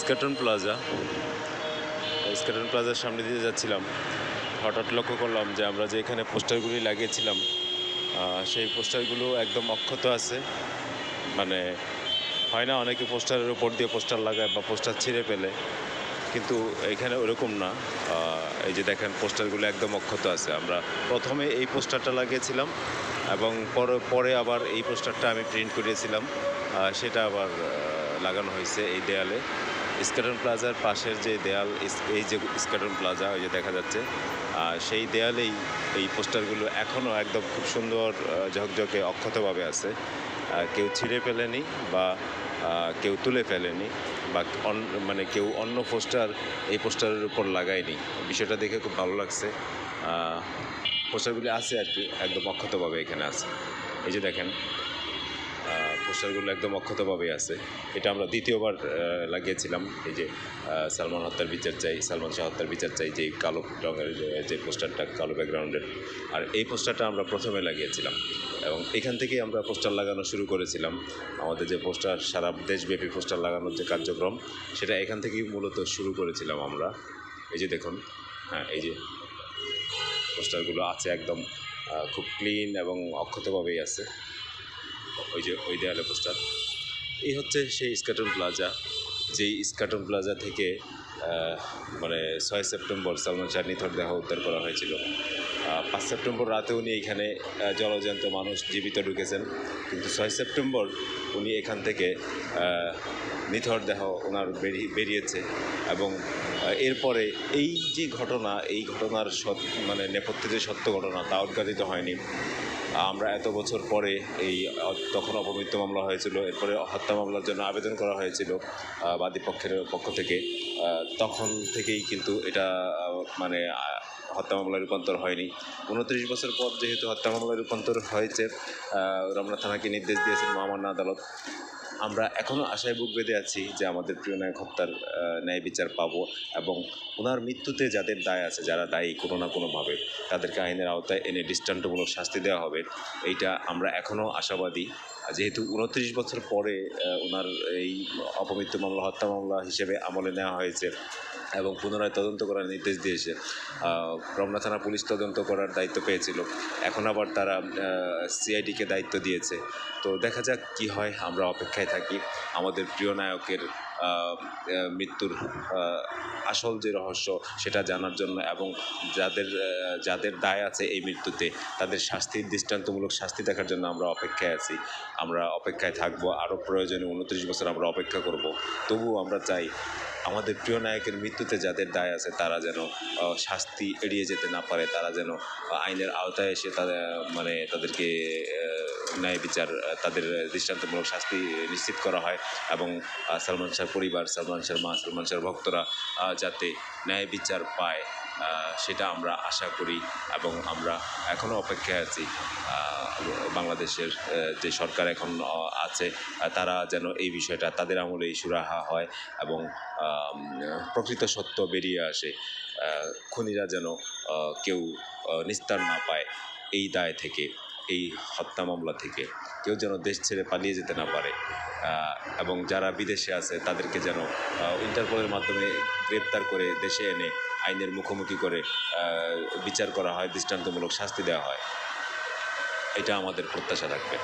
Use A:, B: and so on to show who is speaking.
A: Eskaton plaza. Eskaton প্লাজার সামনে দিয়ে যাচ্ছিলাম। হঠাৎ লক্ষ্য করলাম যে আমরা যে এখানে পোস্টারগুলি লাগিয়েছিলাম সেই পোস্টারগুলো একদম অক্ষত আছে। মানে হয় না অনেকে পোস্টারের উপর দিয়ে পোস্টার লাগায় বা পোস্টার ছিঁড়ে ফেলে, কিন্তু এখানে ওরকম না। এই যে দেখেন, পোস্টারগুলো একদম অক্ষত আছে। আমরা প্রথমে এই পোস্টারটা লাগিয়েছিলাম এবং পরে পরে আবার এই পোস্টারটা আমি প্রিন্ট করিয়েছিলাম। সেটা আবার লাগানো হয়েছে এই দেয়ালে। স্কাটন প্লাজার পাশের যে দেয়াল এই যে স্কাটন প্লাজা, ওই যে দেখা যাচ্ছে সেই দেয়ালেই এই পোস্টারগুলো এখনও একদম খুব সুন্দর ঝকঝকে, অক্ষতভাবে আছে। কেউ ছিঁড়ে ফেলেনি বা কেউ তুলে ফেলেনি বা মানে কেউ অন্য পোস্টার এই পোস্টারের উপর লাগায়নি। বিষয়টা দেখে খুব ভালো লাগছে। পোস্টারগুলি আছে আর কি, একদম অক্ষতভাবে এখানে আছে। এই যে দেখেন পোস্টারগুলো একদম অক্ষতভাবেই আছে। এটা আমরা দ্বিতীয়বার লাগিয়েছিলাম। এই যে সালমান হত্যার বিচার চাই, সালমান শাহ হত্যার বিচার চাই যে কালো রঙের, যে পোস্টারটা কালো ব্যাকগ্রাউন্ডের। আর এই পোস্টারটা আমরা প্রথমে লাগিয়েছিলাম। এবং এখান থেকেই আমরা পোস্টার লাগানো শুরু করেছিলাম। আমাদের যে পোস্টার, সারা দেশব্যাপী পোস্টার লাগানোর যে কার্যক্রম, সেটা এখান থেকেই মূলত শুরু করেছিলাম আমরা। এই যে দেখুন হ্যাঁ এই যে পোস্টারগুলো আছে একদম খুব ক্লিন এবং অক্ষতভাবেই আছে। ওই যে ওই দেয়ালে পোস্টার। এই হচ্ছে সেই স্কাটন প্লাজা যেই স্কাটন প্লাজা থেকে মানে ছয় সেপ্টেম্বর সালমান শাহ নিথর দেহ উদ্ধার করা হয়েছিল। পাঁচ সেপ্টেম্বর রাতে উনি এখানে আহ, জলজ্যান্ত মানুষ জীবিত ঢুকেছেন। কিন্তু ছয় সেপ্টেম্বর উনি এখান থেকে নিথর দেহ ওনার বেরিয়ে বেরিয়েছে এবং এরপরে এই যে ঘটনা এই ঘটনার সৎ মানে নেপথ্যে যে সত্য ঘটনা তা উদ্ঘাটিত হয়নি। আমরা এত বছর পরে এই, তখন অপমৃত্যু মামলা হয়েছিল, এরপরে হত্যা মামলার জন্য আবেদন করা হয়েছিল বাদীপক্ষের বাদী পক্ষের পক্ষ থেকে। তখন থেকেই কিন্তু এটা মানে হত্যা মামলায় রূপান্তর হয়নি। উনত্রিশ বছর পর যেহেতু হত্যা মামলায় রূপান্তর হয়েছে রমনা থানাকে নির্দেশ দিয়েছেন মহামান্য আদালত। আমরা এখনও আশায় বুক বেঁধে আছি যে আমাদের প্রিয় নায়ক হত্যার ন্যায় বিচার পাবো এবং ওনার মৃত্যুতে যাদের দায় আছে, যারা দায়ী কোনো না কোনোভাবে, তাদেরকে আইনের আওতায় এনে দৃষ্টান্তমূলক শাস্তি দেওয়া হবে। এইটা আমরা এখনও আশাবাদী। যেহেতু উনত্রিশ বছর পরে ওনার এই অপমৃত্যু মামলা, হত্যা মামলা হিসেবে আমলে নেওয়া হয়েছে এবং পুনরায় তদন্ত করার নির্দেশ দিয়েছে। রমনা থানা পুলিশ তদন্ত করার দায়িত্ব পেয়েছিল। এখন আবার তারা সিআইডিকে দায়িত্ব দিয়েছে। তো দেখা যাক কি হয়, আমরা অপেক্ষায় থাকি। আমাদের প্রিয় নায়কের মৃত্যুর আসল যে রহস্য সেটা জানার জন্য এবং যাদের যাদের দায় আছে এই মৃত্যুতে তাদের শাস্তির দৃষ্টান্তমূলক শাস্তি দেখার জন্য আমরা অপেক্ষায় আছি। আমরা অপেক্ষায় থাকব, আরও প্রয়োজনে উনত্রিশ বছর আমরা অপেক্ষা করব। তবুও আমরা চাই আমাদের প্রিয় নায়কের মৃত্যুতে যাদের দায় আছে তারা যেন শাস্তি এড়িয়ে যেতে না পারে, তারা যেন আইনের আওতায় এসে তাদের মানে তাদেরকে ন্যায় বিচার তাদের দৃষ্টান্তমূলক শাস্তি নিশ্চিত করা হয় এবং সালমান শাহর পরিবার, সালমান শাহ মা, সালমান শাহর ভক্তরা যাতে ন্যায় বিচার পায় সেটা আমরা আশা করি এবং আমরা এখনও অপেক্ষায় আছি বাংলাদেশের যে সরকার এখন আছে তারা যেন এই বিষয়টা তাদের আমলে সুরাহা হয় এবং প্রকৃত সত্য বেরিয়ে আসে খুনিরা যেন কেউ নিস্তার না পায়, এই দায় থেকে এই হত্যা মামলা থেকে। কেউ যেন দেশ ছেড়ে পালিয়ে যেতে না পারে। এবং যারা বিদেশে আছে, তাদেরকে যেন ইন্টারপোলের মাধ্যমে গ্রেপ্তার করে দেশে এনে আইনের মুখোমুখি করে বিচার করা হয়, দৃষ্টান্তমূলক শাস্তি দেওয়া হয়। এটা আমাদের প্রত্যাশা থাকবে।